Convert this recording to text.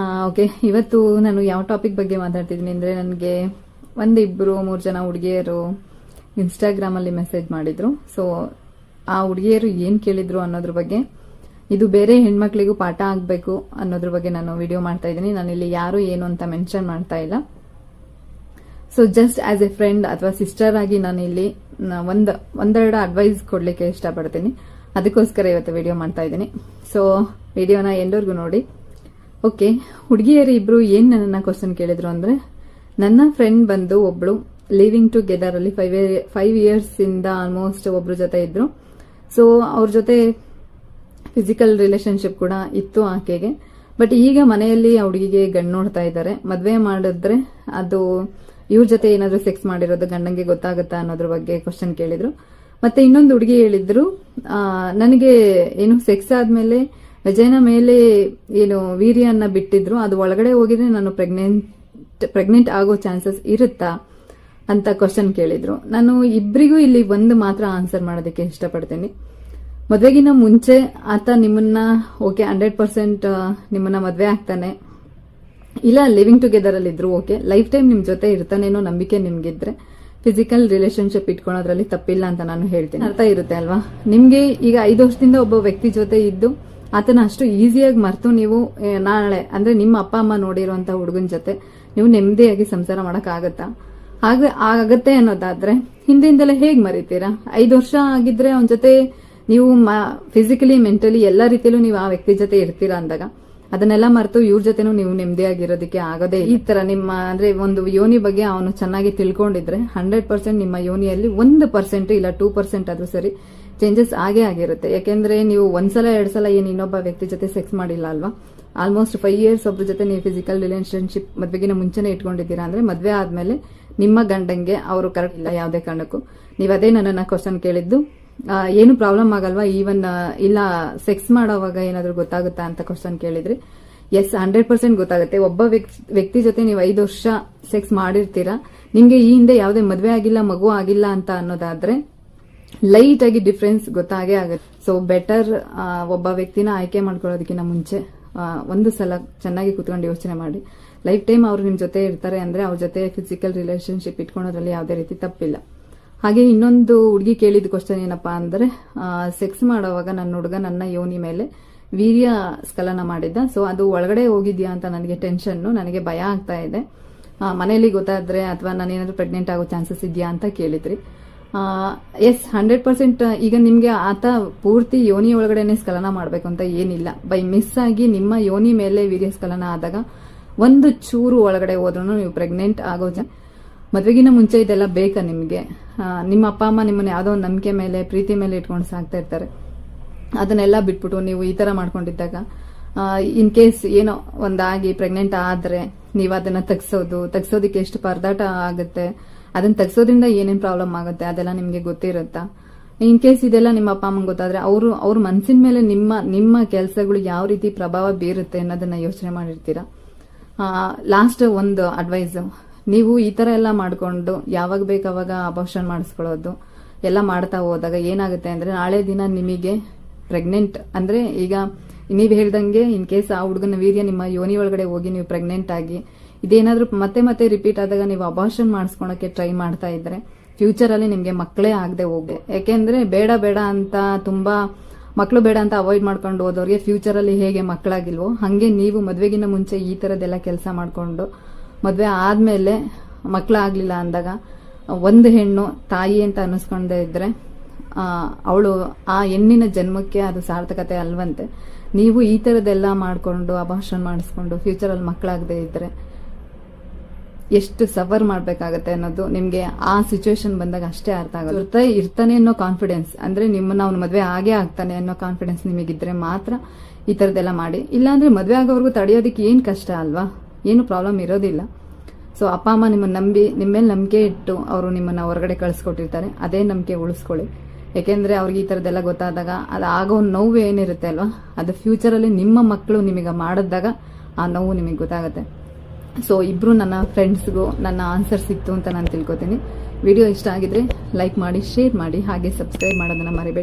Okay ಇವತ್ತು ನಾನು ಯಾವ ಟಾಪಿಕ್ ಬಗ್ಗೆ ಮಾತಾಡ್ತಿದ್ದೀನಿ ಅಂದರೆ ನನಗೆ ಒಂದಿಬ್ಬರು ಮೂರು ಜನ ಹುಡುಗಿಯರು ಇನ್ಸ್ಟಾಗ್ರಾಮಲ್ಲಿ ಮೆಸೇಜ್ ಮಾಡಿದ್ರು. ಸೊ ಆ ಹುಡುಗಿಯರು ಏನು ಕೇಳಿದ್ರು ಅನ್ನೋದ್ರ ಬಗ್ಗೆ, ಇದು ಬೇರೆ ಹೆಣ್ಮಕ್ಳಿಗೂ ಪಾಠ ಆಗಬೇಕು ಅನ್ನೋದ್ರ ಬಗ್ಗೆ ನಾನು ವಿಡಿಯೋ ಮಾಡ್ತಾ ಇದ್ದೀನಿ. ನಾನಿಲ್ಲಿ ಯಾರು ಏನು ಅಂತ ಮೆನ್ಷನ್ ಮಾಡ್ತಾ ಇಲ್ಲ. So just as a friend ಅಥವಾ ಸಿಸ್ಟರ್ ಆಗಿ ನಾನು ಇಲ್ಲಿ ನ- ಒಂದ್, ಒಂದೆರಡು ಅಡ್ವೈಸ್ ಕೊಡ್ಲಿಕ್ಕೆ ಇಷ್ಟಪಡ್ತೀನಿ. ಅದಕ್ಕೋಸ್ಕರ ಇವತ್ತು ವಿಡಿಯೋ ಮಾಡ್ತಾ ಇದ್ದೀನಿ. ಸೊ ವಿಡಿಯೋನ ಎಲ್ಲರಿಗೂ ನೋಡಿ. ಓಕೆ, ಹುಡುಗಿಯರು ಇಬ್ರು ಏನ್ ನನ್ನ ಕ್ವಶನ್ ಕೇಳಿದ್ರು ಅಂದ್ರೆ, ನನ್ನ ಫ್ರೆಂಡ್ ಬಂದು ಒಬ್ಳು ಲಿವಿಂಗ್ ಟುಗೆದರ್ ಅಲ್ಲಿ ಫೈವ್ ಫೈವ್ ಇಯರ್ಸ್ ಇಂದ ಆಲ್ಮೋಸ್ಟ್ ಒಬ್ರು ಜೊತೆ ಇದ್ರು. ಸೊ ಅವ್ರ ಜೊತೆ ಫಿಸಿಕಲ್ ರಿಲೇಶನ್ಶಿಪ್ ಕೂಡ ಇತ್ತು ಆಕೆಗೆ. ಬಟ್ ಈಗ ಮನೆಯಲ್ಲಿ ಆ ಹುಡುಗಿಗೆ ಗಂಡು ನೋಡ್ತಾ ಇದ್ದಾರೆ. ಮದ್ವೆ ಮಾಡಿದ್ರೆ ಅದು ಇವ್ರ ಜೊತೆ ಏನಾದ್ರೂ ಸೆಕ್ಸ್ ಮಾಡಿರೋದು ಗಂಡಂಗೆ ಗೊತ್ತಾಗುತ್ತಾ ಅನ್ನೋದ್ರ ಬಗ್ಗೆ ಕ್ವಶನ್ ಕೇಳಿದ್ರು. ಮತ್ತೆ ಇನ್ನೊಂದು ಹುಡುಗಿ ಹೇಳಿದ್ರು ನನಗೆ ಏನು ಸೆಕ್ಸ್ ಆದ್ಮೇಲೆ ವಜೈನ ಮೇಲೆ ಏನು ವೀರ್ಯನ್ನ ಬಿಟ್ಟಿದ್ರು, ಅದು ಒಳಗಡೆ ಹೋಗಿದ್ರೆ ನಾನು ಪ್ರೆಗ್ನೆಂಟ್ ಪ್ರೆಗ್ನೆಂಟ್ ಆಗೋ ಚಾನ್ಸಸ್ ಇರುತ್ತಾ ಅಂತ ಕ್ವಶನ್ ಕೇಳಿದ್ರು. ನಾನು ಇಬ್ಬರಿಗೂ ಇಲ್ಲಿ ಒಂದು ಮಾತ್ರ ಆನ್ಸರ್ ಮಾಡೋದಕ್ಕೆ ಇಷ್ಟಪಡ್ತೀನಿ. ಮದುವೆಗಿನ ಮುಂಚೆ ಆತ ನಿಮ್ಮನ್ನ ಓಕೆ ಹಂಡ್ರೆಡ್ ಪರ್ಸೆಂಟ್ ನಿಮ್ಮನ್ನ ಮದುವೆ ಆಗ್ತಾನೆ. ಇಲ್ಲ ಲಿವಿಂಗ್ ಟುಗೆದರ್ ಅಲ್ಲಿ ಇದ್ರು ಓಕೆ ಲೈಫ್ ಟೈಮ್ ನಿಮ್ ಜೊತೆ ಇರ್ತಾನೇನೋ ನಂಬಿಕೆ ನಿಮ್ಗಿದ್ರೆ ಫಿಸಿಕಲ್ ರಿಲೇಶನ್ಶಿಪ್ ಇಟ್ಕೊಳೋದ್ರಲ್ಲಿ ತಪ್ಪಿಲ್ಲ ಅಂತ ನಾನು ಹೇಳ್ತೀನಿ. ಅರ್ಥ ಇರುತ್ತೆ ಅಲ್ವಾ? ನಿಮ್ಗೆ ಈಗ ಐದು ವರ್ಷದಿಂದ ಒಬ್ಬ ವ್ಯಕ್ತಿ ಜೊತೆ ಇದ್ದು ಆತನ ಅಷ್ಟು ಈಸಿಯಾಗಿ ಮರೆತು ನೀವು ನಾಳೆ, ಅಂದ್ರೆ ನಿಮ್ಮ ಅಪ್ಪ, ಅಮ್ಮ ನೋಡಿರುವಂತ ಹುಡುಗನ ಜೊತೆ ನೀವು ನೆಮ್ಮದಿಯಾಗಿ ಸಂಸಾರ ಮಾಡಕ್ ಆಗತ್ತಾ ಹಾಗೆ ಆಗತ್ತೆ ಅನ್ನೋದಾದ್ರೆ ಹಿಂದಿಂದಲೇ ಹೇಗ್ ಮರಿತೀರಾ? ಐದು ವರ್ಷ ಆಗಿದ್ರೆ ಅವನ ಜೊತೆ ನೀವು ಫಿಸಿಕಲಿ ಮೆಂಟಲಿ ಎಲ್ಲ ರೀತಿಯಲ್ಲೂ ನೀವು ಆ ವ್ಯಕ್ತಿ ಜೊತೆ ಇರ್ತೀರಾ ಅಂದಾಗ? ಅದನ್ನೆಲ್ಲ ಮರೆತು ಇವ್ರ ಜೊತೆನೂ ನೀವು ನೆಮ್ಮದಿಯಾಗಿರೋದಕ್ಕೆ ಆಗೋದೇ. ಈ ತರ ನಿಮ್ಮ, ಅಂದ್ರೆ ಒಂದು ಯೋನಿ ಬಗ್ಗೆ ಅವನು ಚೆನ್ನಾಗಿ ತಿಳ್ಕೊಂಡಿದ್ರೆ ಹಂಡ್ರೆಡ್ ಪರ್ಸೆಂಟ್ ನಿಮ್ಮ ಯೋನಿಯಲ್ಲಿ ಒಂದು ಪರ್ಸೆಂಟ್ ಇಲ್ಲ ಟೂ ಪರ್ಸೆಂಟ್ ಆದ್ರೂ ಸರಿ ಚೇಂಜಸ್ ಆಗೇ ಆಗಿರುತ್ತೆ. ಯಾಕೆಂದ್ರೆ ನೀವು ಒಂದ್ಸಲ ಎರಡ್ ಸಲ ಏನ್ ಇನ್ನೊಬ್ಬ ವ್ಯಕ್ತಿ ಜೊತೆ ಸೆಕ್ಸ್ ಮಾಡಿಲ್ಲ ಅಲ್ವಾ? ಆಲ್ಮೋಸ್ಟ್ ಫೈವ್ ಇಯರ್ಸ್ ಒಬ್ಬರ ಜೊತೆ ನೀವು ಫಿಸಿಕಲ್ ರಿಲೇಶನ್ಶಿಪ್ ಮದ್ವೆಗಿನ ಮುಂಚೆನೆ ಇಟ್ಕೊಂಡಿದ್ದೀರಾ ಅಂದ್ರೆ ಮದ್ವೆ ಆದ್ಮೇಲೆ ನಿಮ್ಮ ಗಂಡಂಗೆ ಅವರು ಕರೆಕ್ಟ್ ಇಲ್ಲ ಯಾವುದೇ ಕಾರಣಕ್ಕೂ. ನೀವು ಅದೇ ನನ್ನನ್ನ ಕ್ವಶನ್ ಕೇಳಿದ್ದು ಏನು ಪ್ರಾಬ್ಲಮ್ ಆಗಲ್ವಾ? ಈವನ್ ಇಲ್ಲ ಸೆಕ್ಸ್ ಮಾಡೋವಾಗ ಏನಾದರೂ ಗೊತ್ತಾಗುತ್ತಾ ಅಂತ ಕ್ವಶನ್ ಕೇಳಿದ್ರಿ. ಎಸ್ ಹಂಡ್ರೆಡ್ ಪರ್ಸೆಂಟ್ ಗೊತ್ತಾಗುತ್ತೆ. ಒಬ್ಬ ವ್ಯಕ್ತಿ- ಜೊತೆ ನೀವು ಐದು ವರ್ಷ ಸೆಕ್ಸ್ ಮಾಡಿರ್ತೀರಾ? ನಿಮ್ಗೆ ಈ ಹಿಂದೆ ಯಾವುದೇ ಮದುವೆ ಆಗಿಲ್ಲ, ಮಗು ಆಗಿಲ್ಲ ಅಂತ ಅನ್ನೋದಾದ್ರೆ ಲೈಟ್ ಆಗಿ ಡಿಫ್ರೆನ್ಸ್ ಗೊತ್ತಾಗೇ ಆಗುತ್ತೆ. ಸೊ ಬೆಟರ್ ಒಬ್ಬ ವ್ಯಕ್ತಿನ ಆಯ್ಕೆ ಮಾಡ್ಕೊಳ್ಳೋದಕ್ಕಿಂತ ಮುಂಚೆ ಒಂದು ಸಲ ಚೆನ್ನಾಗಿ ಕುತ್ಕೊಂಡು ಯೋಚನೆ ಮಾಡಿ. ಲೈಫ್ ಟೈಮ್ ಅವ್ರು ನಿಮ್ ಜೊತೆ ಇರ್ತಾರೆ ಅಂದ್ರೆ ಅವ್ರ ಜೊತೆ ಫಿಸಿಕಲ್ ರಿಲೇಶನ್ಶಿಪ್ ಇಟ್ಕೊಳೋದ್ರಲ್ಲಿ ಯಾವುದೇ ರೀತಿ ತಪ್ಪಿಲ್ಲ. ಹಾಗೆ ಇನ್ನೊಂದು ಹುಡುಗಿ ಕೇಳಿದ ಕ್ವಶನ್ ಏನಪ್ಪಾ ಅಂದ್ರೆ ಸೆಕ್ಸ್ ಮಾಡೋವಾಗ ನನ್ನ ಹುಡುಗ ನನ್ನ ಯೋನಿ ಮೇಲೆ ವೀರ್ಯ ಸ್ಖಲನ ಮಾಡಿದ್ದ. ಸೊ ಅದು ಒಳಗಡೆ ಹೋಗಿದ್ಯಾ ಅಂತ ನನಗೆ ಟೆನ್ಷನ್ ನನಗೆ ಭಯ ಆಗ್ತಾ ಇದೆ. ಮನೆಯಲ್ಲಿ ಗೊತ್ತಾದ್ರೆ ಅಥವಾ ನಾನೇನಾದರೂ ಪ್ರೆಗ್ನೆಂಟ್ ಆಗೋ ಚಾನ್ಸಸ್ ಇದೆಯಾ ಅಂತ ಕೇಳಿದ್ರಿ. ಎಸ್ ಹಂಡ್ರೆಡ್ ಪರ್ಸೆಂಟ್ ಈಗ ನಿಮ್ಗೆ ಆತ ಪೂರ್ತಿ ಯೋನಿ ಒಳಗಡೆನೆ ಸ್ಕಲನ ಮಾಡಬೇಕು ಅಂತ ಏನಿಲ್ಲ. ಬೈ ಮಿಸ್ ಆಗಿ ನಿಮ್ಮ ಯೋನಿ ಮೇಲೆ ವೀರ್ಯ ಸ್ಕಲನ ಆದಾಗ ಒಂದು ಚೂರು ಒಳಗಡೆ ಹೋದ್ರೂ ನೀವು ಪ್ರೆಗ್ನೆಂಟ್ ಆಗೋ ಮದ್ವೆಗಿನ ಮುಂಚೆ ಇದೆಲ್ಲ ಬೇಕಾ ನಿಮ್ಗೆ? ನಿಮ್ಮ ಅಪ್ಪ, ಅಮ್ಮ ನಿಮ್ಮನ್ನ ಯಾವ್ದೋ ಒಂದು ನಂಬಿಕೆ ಮೇಲೆ, ಪ್ರೀತಿ ಮೇಲೆ ಇಟ್ಕೊಂಡು ಸಾಕ್ತಾ ಇರ್ತಾರೆ. ಅದನ್ನೆಲ್ಲ ಬಿಟ್ಬಿಟ್ಟು ನೀವು ಈ ತರ ಮಾಡ್ಕೊಂಡಿದ್ದಾಗ ಇನ್ ಕೇಸ್ ಏನೋ ಒಂದಾಗಿ ಪ್ರೆಗ್ನೆಂಟ್ ಆದ್ರೆ ನೀವು ಅದನ್ನ ತಗ್ಸೋದು, ತಗ್ಸೋದಿಕ್ಕೆ ಎಷ್ಟು ಪರದಾಟ ಆಗುತ್ತೆ, ಅದನ್ನ ತಗ್ಸೋದ್ರಿಂದ ಏನೇನ್ ಪ್ರಾಬ್ಲಮ್ ಆಗುತ್ತೆ, ಅದೆಲ್ಲ ನಿಮ್ಗೆ ಗೊತ್ತಿರುತ್ತಾ? ಇನ್ ಕೇಸ್ ಇದೆಲ್ಲ ನಿಮ್ಮ ಅಪ್ಪ, ಅಮ್ಮಂಗೆ ಗೊತ್ತಾದ್ರೆ ಅವರು, ಅವ್ರ ಮನ್ಸಿನ ಮೇಲೆ ನಿಮ್ಮ ನಿಮ್ಮ ಕೆಲಸಗಳು ಯಾವ ರೀತಿ ಪ್ರಭಾವ ಬೀರುತ್ತೆ ಅನ್ನೋದನ್ನ ಯೋಚನೆ ಮಾಡಿರ್ತೀರಾ? ಲಾಸ್ಟ್ ಒಂದು ಅಡ್ವೈಸ್ ನೀವು ಈ ತರ ಎಲ್ಲ ಮಾಡ್ಕೊಂಡು ಯಾವಾಗ ಬೇಕಾವಾಗ ಅಬಾರ್ಷನ್ ಮಾಡಿಸ್ಕೊಳ್ಳೋದು, ಎಲ್ಲ ಮಾಡ್ತಾ ಹೋದಾಗ ಏನಾಗುತ್ತೆ ಅಂದ್ರೆ ನಾಳೆ ದಿನ ನಿಮಗೆ ಪ್ರೆಗ್ನೆಂಟ್ ಅಂದ್ರೆ ಈಗ ನೀವು ಹೇಳ್ದಂಗೆ ಇನ್ ಕೇಸ್ ಆ ಹುಡುಗನ ವೀರ್ಯ ನಿಮ್ಮ ಯೋನಿ ಒಳಗಡೆ ಹೋಗಿ ನೀವು ಪ್ರೆಗ್ನೆಂಟ್ ಆಗಿ ಇದೇನಾದ್ರೂ ಮತ್ತೆ ಮತ್ತೆ ರಿಪೀಟ್ ಆದಾಗ ನೀವು ಅಬಾರ್ಷನ್ ಮಾಡಿಸ್ಕೊಳಕ್ಕೆ ಟ್ರೈ ಮಾಡ್ತಾ ಇದ್ರೆ ಫ್ಯೂಚರ್ ಅಲ್ಲಿ ನಿಮ್ಗೆ ಮಕ್ಕಳೇ ಆಗದೆ ಹೋಗಿ ಯಾಕೆಂದ್ರೆ ಬೇಡ ಬೇಡ ಅಂತ ತುಂಬಾ ಮಕ್ಕಳು ಬೇಡ ಅಂತ ಅವಾಯ್ಡ್ ಮಾಡ್ಕೊಂಡು ಹೋದವ್ರಿಗೆ ಫ್ಯೂಚರ್ ಅಲ್ಲಿ ಹೇಗೆ ಮಕ್ಕಳಾಗಿಲ್ವೋ, ಹಂಗೆ ನೀವು ಮದುವೆಗಿನ ಮುಂಚೆ ಈ ತರದೆಲ್ಲ ಕೆಲಸ ಮಾಡ್ಕೊಂಡು ಮದ್ವೆ ಆದ್ಮೇಲೆ ಮಕ್ಕಳಾಗ್ಲಿಲ್ಲ ಅಂದಾಗ ಒಂದು ಹೆಣ್ಣು ತಾಯಿ ಅಂತ ಅನ್ನಿಸ್ಕೊಂಡೇ ಇದ್ರೆ ಅವಳು ಆ ಹೆಣ್ಣಿನ ಜನ್ಮಕ್ಕೆ ಅದು ಸಾರ್ಥಕತೆ ಅಲ್ವಂತೆ. ನೀವು ಈ ತರದೆಲ್ಲ ಮಾಡ್ಕೊಂಡು ಅಭಾಷಣ ಮಾಡಿಸ್ಕೊಂಡು ಫ್ಯೂಚರ್ ಅಲ್ಲಿ ಮಕ್ಕಳಾಗದೆ ಇದ್ರೆ ಎಷ್ಟು ಸಫರ್ ಮಾಡ್ಬೇಕಾಗತ್ತೆ ಅನ್ನೋದು ನಿಮ್ಗೆ ಆ ಸಿಚುವೇಶನ್ ಬಂದಾಗ ಅಷ್ಟೇ ಅರ್ಥ ಆಗುತ್ತೆ ಇರ್ತಾ ಇರ್ತಾನೆ ಅನ್ನೋ ಕಾನ್ಫಿಡೆನ್ಸ್ ಅಂದ್ರೆ ನಿಮ್ಮನ್ನ ಅವ್ನ ಮದ್ವೆ ಆಗೇ ಆಗ್ತಾನೆ ಅನ್ನೋ ಕಾನ್ಫಿಡೆನ್ಸ್ ನಿಮಗಿದ್ರೆ ಮಾತ್ರ ಈ ತರದೆಲ್ಲ ಮಾಡಿ. ಇಲ್ಲಾಂದ್ರೆ ಮದ್ವೆ ಆಗೋವರೆಗೂ ತಡೆಯೋದಕ್ಕೆ ಏನ್ ಕಷ್ಟ ಅಲ್ವಾ? ಏನು ಪ್ರಾಬ್ಲಮ್ ಇರೋದಿಲ್ಲ. ಸೊ ಅಪ್ಪ, ಅಮ್ಮ ನಿಮ್ಮನ್ನು ನಂಬಿ ನಿಮ್ಮ ಮೇಲೆ ನಂಬಿಕೆ ಇಟ್ಟು ಅವರು ನಿಮ್ಮನ್ನ ಹೊರಗಡೆ ಕಳಿಸ್ಕೊಟ್ಟಿರ್ತಾರೆ. ಅದೇ ನಂಬಿಕೆ ಉಳಿಸ್ಕೊಳ್ಳಿ. ಯಾಕೆಂದ್ರೆ ಅವ್ರಿಗೆ ಈ ಥರದ್ದೆಲ್ಲ ಗೊತ್ತಾದಾಗ ಅದು ಆಗೋ ನೋವು ಏನಿರುತ್ತೆ ಅಲ್ವಾ? ಅದು ಫ್ಯೂಚರ್ ಅಲ್ಲಿ ನಿಮ್ಮ ಮಕ್ಕಳು ನಿಮಗೆ ಮಾಡಿದಾಗ ಆ ನೋವು ನಿಮಗೆ ಗೊತ್ತಾಗುತ್ತೆ. ಸೊ ಇಬ್ರು ನನ್ನ ಫ್ರೆಂಡ್ಸ್ಗೂ ನನ್ನ ಆನ್ಸರ್ ಸಿಕ್ತು ಅಂತ ನಾನು ತಿಳ್ಕೊತೀನಿ. ವಿಡಿಯೋ ಇಷ್ಟ ಆಗಿದ್ರೆ ಲೈಕ್ ಮಾಡಿ ಶೇರ್ ಮಾಡಿ, ಹಾಗೆ ಸಬ್ಸ್ಕ್ರೈಬ್ ಮಾಡೋದನ್ನ ಮರಿಬೇಡಿ.